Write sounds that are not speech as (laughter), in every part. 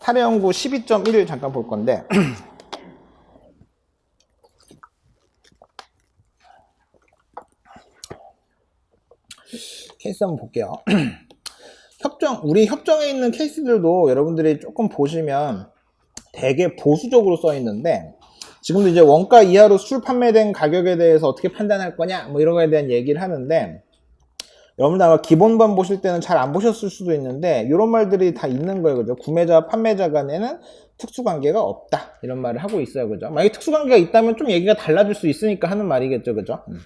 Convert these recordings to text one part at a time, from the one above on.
사례 연구 12.1 잠깐 볼 건데 (clears throat) 케이스 한번 볼게요. (clears throat) 협정, 우리 협정에 있는 케이스들도 여러분들이 조금 보시면 되게 보수적으로 써 있는데 지금도 이제 원가 이하로 술 판매된 가격에 대해서 어떻게 판단할 거냐 뭐 이런 거에 대한 얘기를 하는데 여러분들 아마 기본반 보실 때는 잘 안 보셨을 수도 있는데 이런 말들이 다 있는 거예요 그죠? 구매자와 판매자 간에는 특수관계가 없다. 이런 말을 하고 있어요 그죠? 만약에 특수관계가 있다면 좀 얘기가 달라질 수 있으니까 하는 말이겠죠 그죠? 음.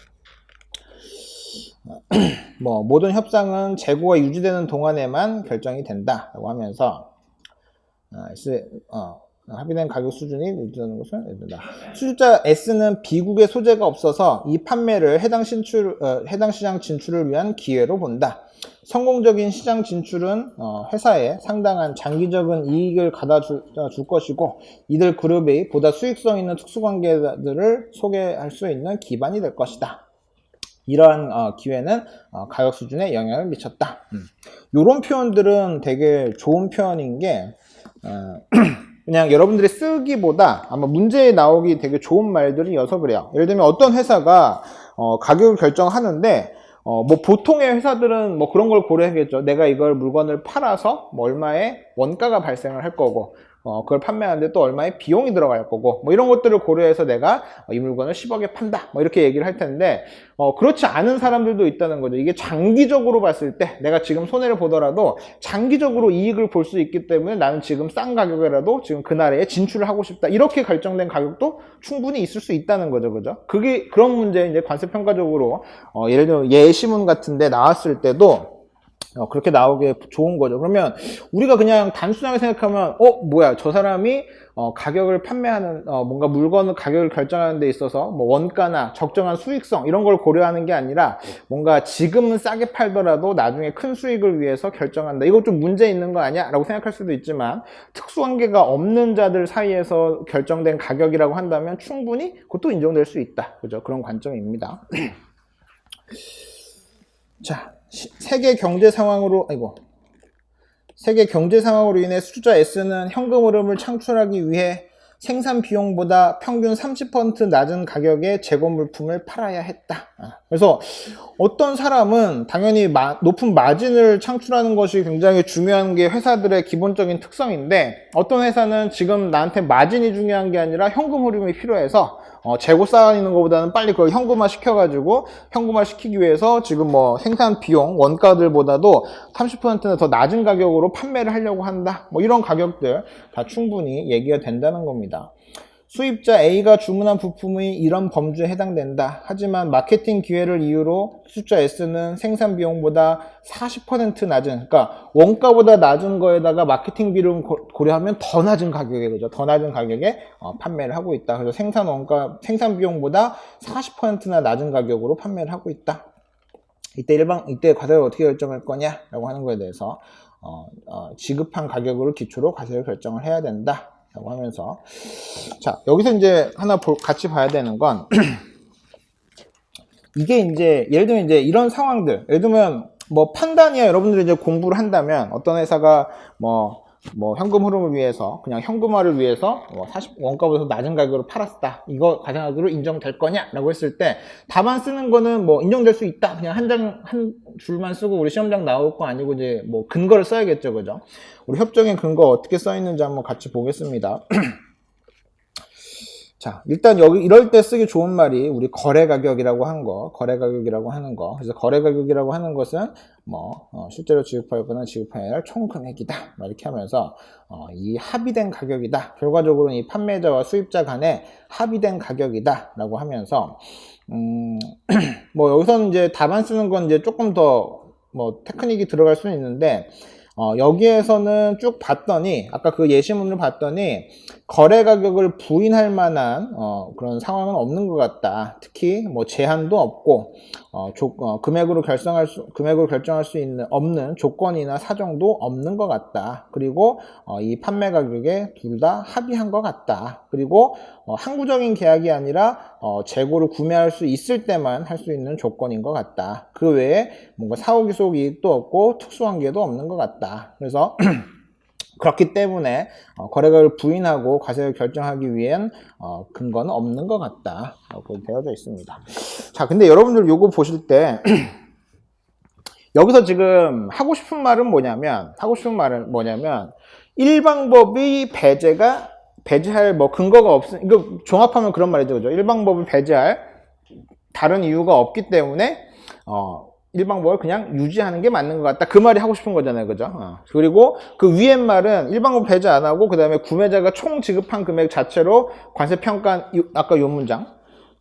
(clears throat) 뭐 모든 협상은 재고가 유지되는 동안에만 결정이 된다라고 하면서 아, 어, 합의된 가격 수준이 유지되는 것은 예된다. 수주자 S는 비국의 소재가 없어서 이 판매를 해당 신출 어, 해당 시장 진출을 위한 기회로 본다. 성공적인 시장 진출은 어, 회사에 상당한 장기적인 이익을 가다 줄, 어, 줄 것이고 이들 그룹이 보다 수익성 있는 특수관계들을 소개할 수 있는 기반이 될 것이다. 이러한 어, 기회는 어, 가격 수준에 영향을 미쳤다. 이런 표현들은 되게 좋은 표현인 게 어, (clears throat) 그냥 여러분들이 쓰기보다 아마 문제에 나오기 되게 좋은 말들이어서 그래요. 예를 들면 어떤 회사가 어, 가격을 결정하는데 어, 뭐 보통의 회사들은 뭐 그런 걸 고려하겠죠. 내가 이걸 물건을 팔아서 뭐 얼마의 원가가 발생을 할 거고 어, 그걸 판매하는데 또 얼마의 비용이 들어갈 거고, 뭐 이런 것들을 고려해서 내가 이 물건을 10억에 판다. 뭐 이렇게 얘기를 할 텐데, 어, 그렇지 않은 사람들도 있다는 거죠. 이게 장기적으로 봤을 때, 내가 지금 손해를 보더라도 장기적으로 이익을 볼 수 있기 때문에 나는 지금 싼 가격이라도 지금 그날에 진출을 하고 싶다. 이렇게 결정된 가격도 충분히 있을 수 있다는 거죠. 그죠? 그게, 그런 문제, 이제 관세 평가적으로, 어, 예를 들어 예시문 같은데 나왔을 때도, 어, 그렇게 나오게 좋은 거죠. 그러면 우리가 그냥 단순하게 생각하면 어 뭐야 저 사람이 어, 가격을 판매하는 어, 뭔가 물건을 가격을 결정하는 데 있어서 뭐 원가나 적정한 수익성 이런 걸 고려하는 게 아니라 뭔가 지금은 싸게 팔더라도 나중에 큰 수익을 위해서 결정한다. 이거 좀 문제 있는 거 아니야? 라고 생각할 수도 있지만 특수관계가 없는 자들 사이에서 결정된 가격이라고 한다면 충분히 그것도 인정될 수 있다. 그죠? 그런 관점입니다. (clears throat) 자, 시- 세계 경제 상황으로 아이고. 세계 경제 상황으로 인해 수주자 S는 현금 흐름을 창출하기 위해 생산 비용보다 평균 30% 낮은 가격의 재고 물품을 팔아야 했다. 아, 그래서 어떤 사람은 당연히 마- 높은 마진을 창출하는 것이 굉장히 중요한 게 회사들의 기본적인 특성인데 어떤 회사는 지금 나한테 마진이 중요한 게 아니라 현금 흐름이 필요해서 어, 재고 쌓아있는 것보다는 빨리 그걸 현금화 시켜가지고 현금화 시키기 위해서 지금 뭐 생산 비용 원가들보다도 30%나 더 낮은 가격으로 판매를 하려고 한다. 뭐 이런 가격들 다 충분히 얘기가 된다는 겁니다. 수입자 A가 주문한 부품이 이런 범주에 해당된다. 하지만 마케팅 기회를 이유로 숫자 S는 생산 비용보다 40% 낮은, 그러니까 원가보다 낮은 거에다가 마케팅 고- 고려하면 더 낮은 가격에 그죠? 더 낮은 가격에 어, 판매를 하고 있다. 그래서 생산 원가, 생산 비용보다 40%나 낮은 가격으로 판매를 하고 있다. 이때 일방 이때 과세를 어떻게 결정할 거냐라고 하는 거에 대해서 어, 어, 지급한 가격을 기초로 과세를 결정을 해야 된다 라고 하면서. 자 여기서 이제 하나 볼- 같이 봐야 되는 건 (clears throat) 이게 이제 예를 들면 이제 이런 상황들. 예를 들면 뭐 판단이야 여러분들이 이제 공부를 한다면 어떤 회사가 뭐 뭐 현금 흐름을 위해서 그냥 현금화를 위해서 뭐 40, 원가보다 더 낮은 가격으로 팔았다. 이거 가상학으로 인정될 거냐라고 했을 때 답안 쓰는 거는 뭐 인정될 수 있다. 그냥 한 장 한 줄만 쓰고 우리 시험장 나올 거 아니고 이제 뭐 근거를 써야겠죠. 그죠? 우리 협정의 근거 어떻게 써 있는지 한번 같이 보겠습니다 (clears throat) 자, 일단 여기 이럴 때 쓰기 좋은 말이 우리 거래 가격이라고 한 거, 거래 가격이라고 하는 거. 그래서 거래 가격이라고 하는 것은 뭐 어, 실제로 지급하였거나 지급하여야 할총 금액이다. 막 이렇게 하면서 어, 이 합의된 가격이다. 결과적으로는 이 판매자와 수입자 간에 합의된 가격이다라고 하면서 음, (clears throat) 뭐 여기서는 이제 답안 쓰는 건 이제 조금 더 뭐 테크닉이 들어갈 수는 있는데 어, 여기에서는 쭉 봤더니 아까 그 예시문을 봤더니 거래 가격을 부인할 만한 어, 그런 상황은 없는 것 같다. 특히 뭐 제한도 없고 어, 조- 어, 금액으로 결정할 수 금액으로 결정할 수 있는 없는 조건이나 사정도 없는 것 같다. 그리고 어, 이 판매 가격에 둘 다 합의한 것 같다. 그리고 어, 항구적인 계약이 아니라 어, 재고를 구매할 수 있을 때만 할 수 있는 조건인 것 같다. 그 외에 뭔가 사후 기속 이익도 없고 특수관계도 없는 것 같다. 그래서 (clears throat) 그렇기 때문에 어, 거래가를 부인하고 과세를 결정하기 위한 어, 근거는 없는 것 같다 라고 되어져 있습니다. 자, 근데 여러분들 요거 보실 때 (clears throat) 여기서 지금 하고 싶은 말은 뭐냐면 하고 싶은 말은 뭐냐면 일방법이 배제가 배제할 뭐 근거가 없으 이거 종합하면 그런 말이죠 그죠? 일방법을 배제할 다른 이유가 없기 때문에 어 일방법을 그냥 유지하는 게 맞는 것 같다. 그 말이 하고 싶은 거잖아요 그죠? 어. 그리고 그 위에 말은 일방법 배제 안 하고 그 다음에 구매자가 총 지급한 금액 자체로 관세 평가 아까 요 문장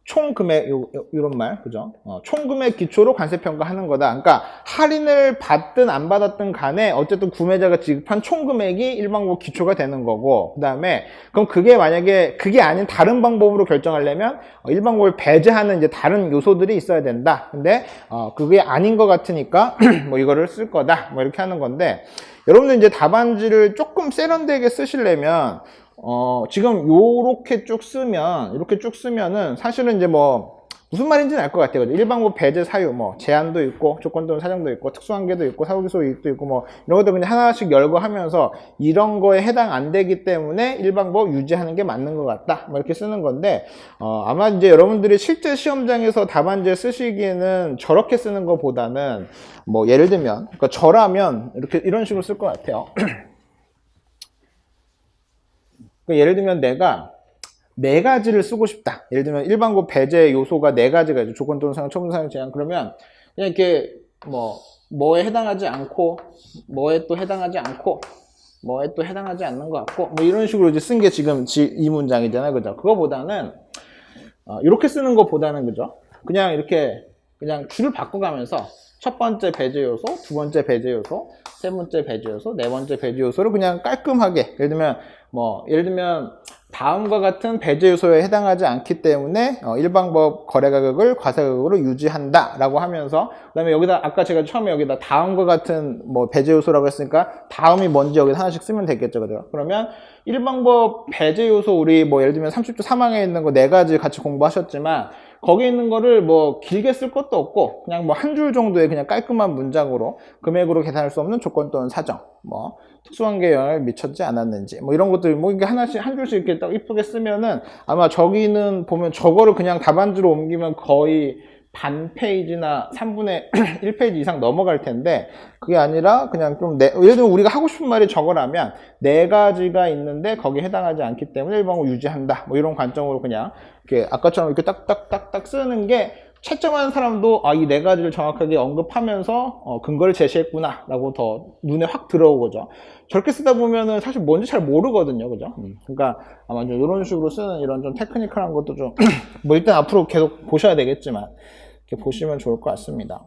총 금액 요, 요, 이런 말 그죠? 어, 총 금액 기초로 관세 평가하는 거다. 그러니까 할인을 받든 안 받았든 간에 어쨌든 구매자가 지급한 총 금액이 일방법 기초가 되는 거고 그다음에 그럼 그게 만약에 그게 아닌 다른 방법으로 결정하려면 어, 일방법을 배제하는 이제 다른 요소들이 있어야 된다. 근데 어, 그게 아닌 것 같으니까 (clears throat) 뭐 이거를 쓸 거다. 뭐 이렇게 하는 건데 여러분들 이제 답안지를 조금 세련되게 쓰시려면 어, 지금 요렇게 쭉 쓰면, 이렇게 쭉 쓰면은 사실은 이제 뭐, 무슨 말인지는 알 것 같아요. 일방법 배제 사유, 뭐, 제한도 있고, 조건 또는 사정도 있고, 특수한계도 있고, 사후기소 이익도 있고, 뭐, 이런 것들 그냥 하나씩 열거하면서 이런 거에 해당 안 되기 때문에 일방법 유지하는 게 맞는 것 같다. 뭐 이렇게 쓰는 건데, 어, 아마 이제 여러분들이 실제 시험장에서 답안지 쓰시기에는 저렇게 쓰는 것보다는, 뭐, 예를 들면, 그러니까 저라면 이렇게, 이런 식으로 쓸 것 같아요. (clears throat) 그 예를 들면 내가 네 가지를 쓰고 싶다. 예를 들면 일반고 배제 요소가 네 가지가 있죠. 조건 또는 상황, 처분 사용 제한. 그러면 그냥 이렇게 뭐 뭐에 해당하지 않고 뭐에 또 해당하지 않고 뭐에 또 해당하지 않는 것 같고 뭐 이런 식으로 이제 쓴 게 지금 지- 이 문장이잖아요. 그죠? 그거보다는 어, 이렇게 쓰는 것보다는 그죠? 그냥 이렇게 그냥 줄을 바꿔가면서 첫 번째 배제 요소, 두 번째 배제 요소, 세 번째 배제 요소, 네 번째 배제 요소를 그냥 깔끔하게 예를 들면 뭐 예를 들면 다음과 같은 배제 요소에 해당하지 않기 때문에 어, 일방법 거래 가격을 과세 가격으로 유지한다라고 하면서 그다음에 여기다 아까 제가 처음에 여기다 다음과 같은 뭐 배제 요소라고 했으니까 다음이 뭔지 여기 하나씩 쓰면 되겠죠, 그죠? 그러면 일방법 배제 요소 우리 뭐 예를 들면 30조 3항에 있는 거 네 가지 같이 공부하셨지만 거기 있는 거를 뭐 길게 쓸 것도 없고 그냥 뭐 한 줄 정도의 그냥 깔끔한 문장으로 금액으로 계산할 수 없는 조건 또는 사정 뭐 특수한계 영향을 미쳤지 않았는지 뭐 이런 것들 뭐 이게 하나씩 한 줄씩 이렇게 딱 이쁘게 쓰면은 아마 저기는 보면 저거를 그냥 답안지로 옮기면 거의 반 페이지나 3분의 1페이지 (clears throat) 이상 넘어갈 텐데 그게 아니라 그냥 좀 네, 예를 들면 우리가 하고 싶은 말이 저거라면 네 가지가 있는데 거기에 해당하지 않기 때문에 일방을 유지한다. 뭐 이런 관점으로 그냥 이렇게 아까처럼 이렇게 딱딱딱딱 쓰는 게 채점하는 사람도 아 이 네 가지를 정확하게 언급하면서 어, 근거를 제시했구나 라고 더 눈에 확 들어오고죠. 저렇게 쓰다 보면은 사실 뭔지 잘 모르거든요 그죠? 음, 그러니까 아마 좀 이런 식으로 쓰는 이런 좀 테크니컬한 것도 좀 (clears throat) 뭐 일단 앞으로 계속 보셔야 되겠지만 이렇게 보시면 좋을 것 같습니다